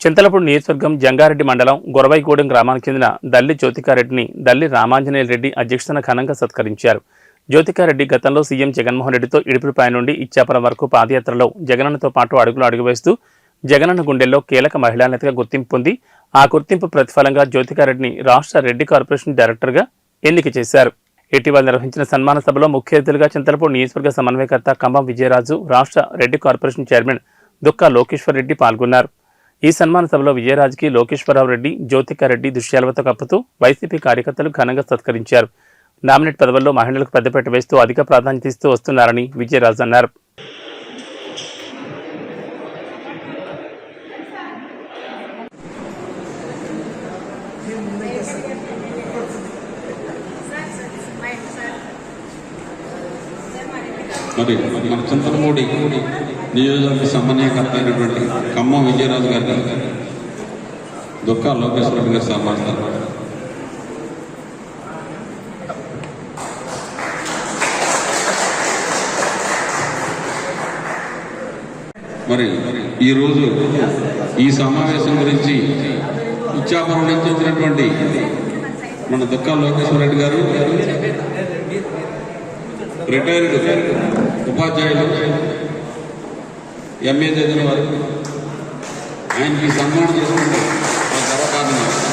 చింతలపూడి నియోజకవర్గం జంగారెడ్డి మండలం గొరవైగూడెం గ్రామానికి చెందిన దల్లి జ్యోతికారెడ్డిని దల్లి రామాంజనేయ రెడ్డి అధ్యక్షతన ఘనంగా సత్కరించారు. జ్యోతికారెడ్డి గతంలో సీఎం జగన్మోహన్ రెడ్డితో ఇడిపిరిపాయ నుండి ఇచ్చాపురం వరకు పాదయాత్రలో జగనన్నతో పాటు అడుగులు అడుగువేస్తూ జగనన్న గుండెల్లో కీలక మహిళా నేతగా గుర్తింపు పొంది ఆ గుర్తింపు ప్రతిఫలంగా జ్యోతికారెడ్డిని రాష్ట్ర రెడ్డి కార్పొరేషన్ డైరెక్టర్గా ఎన్నిక చేశారు. ఇటీవల నిర్వహించిన సన్మాన సభలో ముఖ్య అతిథులుగా చింతలపూడి నియోజకవర్గ సమన్వయకర్త కంబం విజయరాజు రాష్ట్ర రెడ్డి కార్పొరేషన్ చైర్మన్ దుక్కా లోకేశ్వర్ రెడ్డి పాల్గొన్నారు. ఈ సన్మాన సభలో విజయరాజ్కి లోకేశ్వరరావు రెడ్డి జ్యోతికారెడ్డి దృశ్యాలతో కప్పుతూ వైసీపీ కార్యకర్తలు ఘనంగా సత్కరించారు. నామినేట్ పదవుల్లో మహిళలకు పెద్దపీట వేస్తూ అధిక ప్రాధాన్యత ఇస్తూ వస్తున్నారని విజయరాజు అన్నారు. మరి మన చింతలమూడి నియోజకవర్గ సమన్వయకర్త అయినటువంటి ఖమ్మం విజయరాజు గారిని దుఃఖా లోకేశ్వర రెడ్డి గారు సహపడతారు మరి ఈరోజు ఈ సమావేశం గురించి ఇచ్చాపురం నుంచి వచ్చినటువంటి మన దుఃఖా లోకేశ్వర రెడ్డి గారు రిటైర్డ్ ఉపాధ్యాయులు ఎంఏ చదివిన వరకు. ఆయనకి సన్మానం చేసుకుంటారు. గర్వకారణం